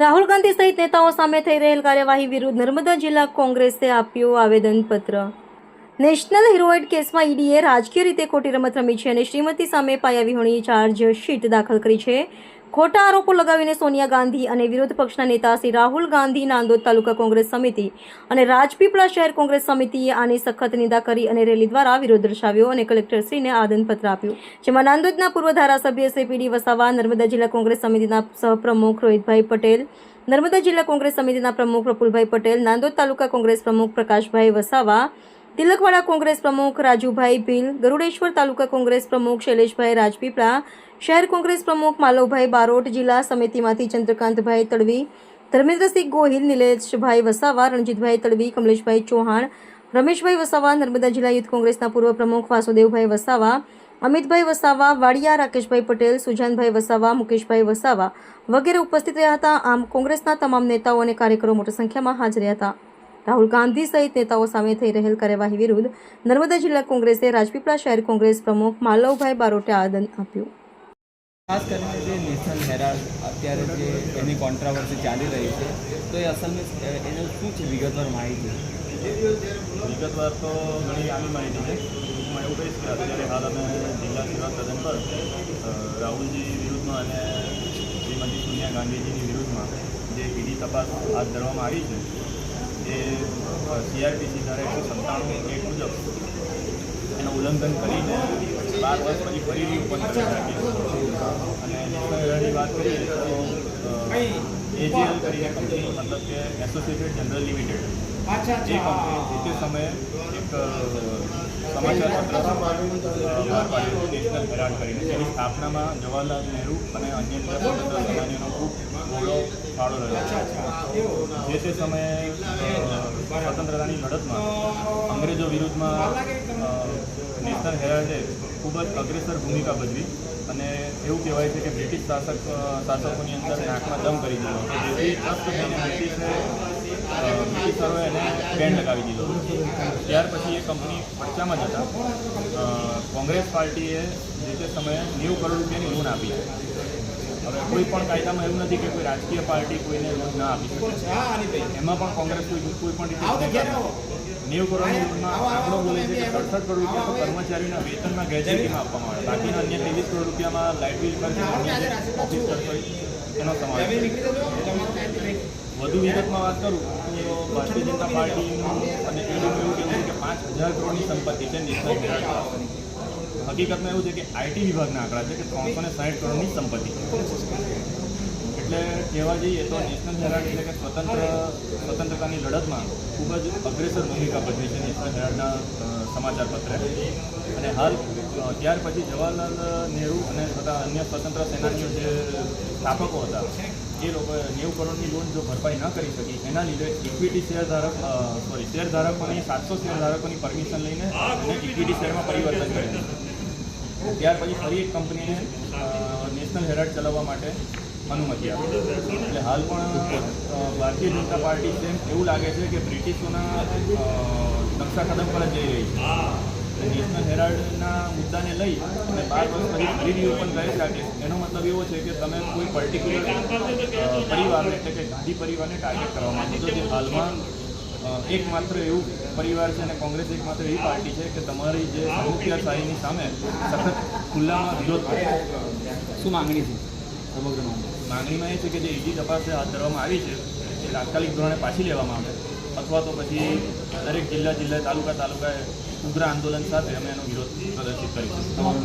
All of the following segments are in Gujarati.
રાહુલ ગાંધી સહિત નેતાઓ સામે થઈ રહેલ કાર્યવાહી વિરુદ્ધ નર્મદા જિલ્લા કોંગ્રેસે આપ્યું આવેદનપત્ર. નેશનલ હિરોઇડ કેસમાં ઈડીએ રાજકીય રીતે ખોટી રમત રમી છે અને શ્રીમતી સામે પાયાવિહોણી ચાર્જ શીટ દાખલ કરી છે. ખોટા આરોપો લગાવીને સોનિયા ગાંધી અને વિરોધ પક્ષના નેતા શ્રી રાહુલ ગાંધી નાંદોદ તાલુકા કોંગ્રેસ સમિતિ અને રાજપીપળા શહેર કોંગ્રેસ સમિતિએ આની સખત નિંદા કરી અને રેલી દ્વારા વિરોધ દર્શાવ્યો અને કલેક્ટરશ્રીને આદનપત્ર આપ્યું. જેમાં નાંદોદના પૂર્વ ધારાસભ્ય શ્રી પીડી વસાવા, નર્મદા જિલ્લા કોંગ્રેસ સમિતિના સહપ્રમુખ રોહિતભાઈ પટેલ, નર્મદા જિલ્લા કોંગ્રેસ સમિતિના પ્રમુખ પ્રફુલભાઈ પટેલ, નાંદોદ તાલુકા કોંગ્રેસ પ્રમુખ પ્રકાશભાઈ વસાવા તિલકવાડા કોંગ્રેસ પ્રમુખ રાજુભાઈ ભીલ, ગરુડેશ્વર તાલુકા કોંગ્રેસ પ્રમુખ શૈલેષભાઈ રાજપીપળા, શહેર કોંગ્રેસ પ્રમુખ માલવભાઈ બારોટ, જિલ્લા સમિતિમાંથી ચંદ્રકાંતભાઈ તડવી, ધર્મેન્દ્રસિંહ ગોહિલ, નિલેશભાઈ વસાવા, રણજીતભાઈ તડવી, કમલેશભાઈ ચૌહાણ, રમેશભાઈ વસાવા, નર્મદા જિલ્લા યુથ કોંગ્રેસના પૂર્વ પ્રમુખ વાસુદેવભાઈ વસાવા, અમિતભાઈ વસાવા, વાડિયા રાકેશભાઈ પટેલ, સુજાનભાઈ વસાવા, મુકેશભાઈ વસાવા વગેરે ઉપસ્થિત રહ્યા હતા. આમ કોંગ્રેસના તમામ નેતાઓ અને કાર્યકરો મોટી સંખ્યામાં હાજર હતા. રાહુલ ગાંધી સહિત નેતાઓ સામે થઈ રહેલ કાર્યવાહી વિરુદ્ધ નર્મદા જિલ્લા કોંગ્રેસે રાજપીપળા શહેર કોંગ્રેસ પ્રમુખ માલવભાઈ બારોટે આદન આપ્યું. ખાસ કરીને જે નેશનલ હેરાલ્ડ અત્યારે જે એની કોન્ટ્રાવર્સી ચાલી રહી છે તો એ અસલમાં એનું શું છે વિગતવાર માહિતી? વિગતવાર તો ઘણી આની માહિતી છે. હું એવું કહીશ કે અત્યારે હાલ અમે જિલ્લા સેવા સદન પર રાહુલજી વિરુદ્ધમાં અને શ્રીમતી સોનિયા ગાંધીજીની વિરુદ્ધમાં જે ઈડી તપાસ હાથ ધરવામાં આવી છે એ સીઆરપીસી ધારા એકસો સત્તાણું એક મુજબ એનું ઉલ્લંઘન કરીને બાર વર્ષ પછી ફરી કરી અને નેશનલ વાત કરીએ તો એજીએલ કરીને કંપની મતલબ કે એસોસિએટેડ જનરલ લિમિટેડ કંપની જે. તે સમયે એક અ, સમાચાર પત્ર બહાર પાડ્યું નેશનલ હેરાલ્ડ કરીને જેની સ્થાપનામાં જવાહરલાલ નહેરુ અને અન્ય સ્વતંત્ર સેનાનીઓનો ખૂબ બહોળો ફાળો રહ્યો છે. જે તે સમયે સ્વતંત્રતાની લડતમાં અંગ્રેજો વિરુદ્ધમાં નેશનલ હેરાલ્ડે ખૂબ જ અગ્રેસર ભૂમિકા ભજવી અને એવું કહેવાય છે કે બ્રિટિશ શાસક શાસકોની અંદર નાકમાં દમ કરી દીધો. જેથી એને બેન લગાવી દીધો. ત્યાર પછી એ કંપની પડચામાં જ હતા કોંગ્રેસ પાર્ટીએ જે તે સમયે નેવું કરોડ રૂપિયાની લોન આપી. હવે કોઈ પણ કાયદામાં એવું નથી કે કોઈ રાજકીય પાર્ટી કોઈને લોન ના આપી શકે. એમાં પણ કોંગ્રેસ કોઈ કોઈ પણ રીતે નેવું કરોડની લોનમાં આંકડો બોલે છે કે સડસઠ કરોડ રૂપિયા તો કર્મચારીના વેતનમાં ગ્રેજ્યુટીમાં આપવામાં આવે. બાકીના અન્ય ત્રેવીસ કરોડ રૂપિયામાં લાઇટ બિલ ખર્ચ ઓફિસ એનો સમાવેશ. વધુ વિગતમાં વાત કરું તો ભારતીય જનતા પાર્ટીનું અને એનું એવું કહેવું કે પાંચ હજાર કરોડની સંપત્તિ છે નેશનલ હકીકતમાં એવું છે કે આઈટી વિભાગના આંકડા છે કે ત્રણસો ને સાઠ કરોડની સંપત્તિ એટલે કહેવા જઈએ તો નેશનલ હેરાલ્ડ એટલે કે સ્વતંત્ર સ્વતંત્રતાની લડતમાં ખૂબ જ અગ્રેસર ભૂમિકા ભજવી છે નેશનલ હેરાલ્ડના અ, સમાચાર પત્ર. અને હાલ ત્યાર પછી જવાહરલાલ નહેરુ અને તથા અન્ય સ્વતંત્ર સેનાનીઓ જે સ્થાપકો હતા એ લોકો નેવું કરોડની લોન જો ભરપાઈ ન કરી શકી, એના લીધે ઇક્વિટી શેર ધારક સોરી શેર ધારકોની સાતસો શેર ધારકોની પરમિશન લઈને ઇક્વિટી શેરમાં પરિવર્તન કરી ત્યાર પછી ફરી એક કંપનીને નેશનલ હેરાલ્ડ ચલાવવા માટે અનુમતિ આપી. એટલે હાલ પણ ભારતીય જનતા પાર્ટી જેમ એવું લાગે છે કે બ્રિટિશોના નકશા કદમ પર જઈ રહી છે. નેશનલ હેરાલ્ડના મુદ્દાને લઈ અને બાર વર્ષ પછી ફરી રીઓપન કરી રાખે એનો મતલબ એવો છે કે તમે કોઈ પર્ટિક્યુલર પરિવારને એટલે કે ગાંધી પરિવારને ટાર્ગેટ કરવા માંગો છો જે હાલમાં એકમાત્ર એવું પરિવાર છે અને કોંગ્રેસ એકમાત્ર એવી પાર્ટી છે કે તમારી જે સામુખ્યાશાહીની સામે સખત ખુલ્લામાં વિરોધ કરે શું માંગણી છે? સમગ્ર માંગણીમાં એ છે કે જે ઈડી તપાસ હાથ ધરવામાં આવી છે એ તાત્કાલિક ધોરણે પાછી લેવામાં આવે. અથવા તો પછી દરેક જિલ્લા જિલ્લા તાલુકા તાલુકાએ ઉગ્ર આંદોલન સાથે અમે એનો વિરોધ પ્રદર્શિત કરીશું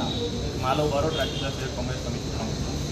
માલો બારોટ રાજ્ય કોંગ્રેસ સમિતિ પ્રમુખ.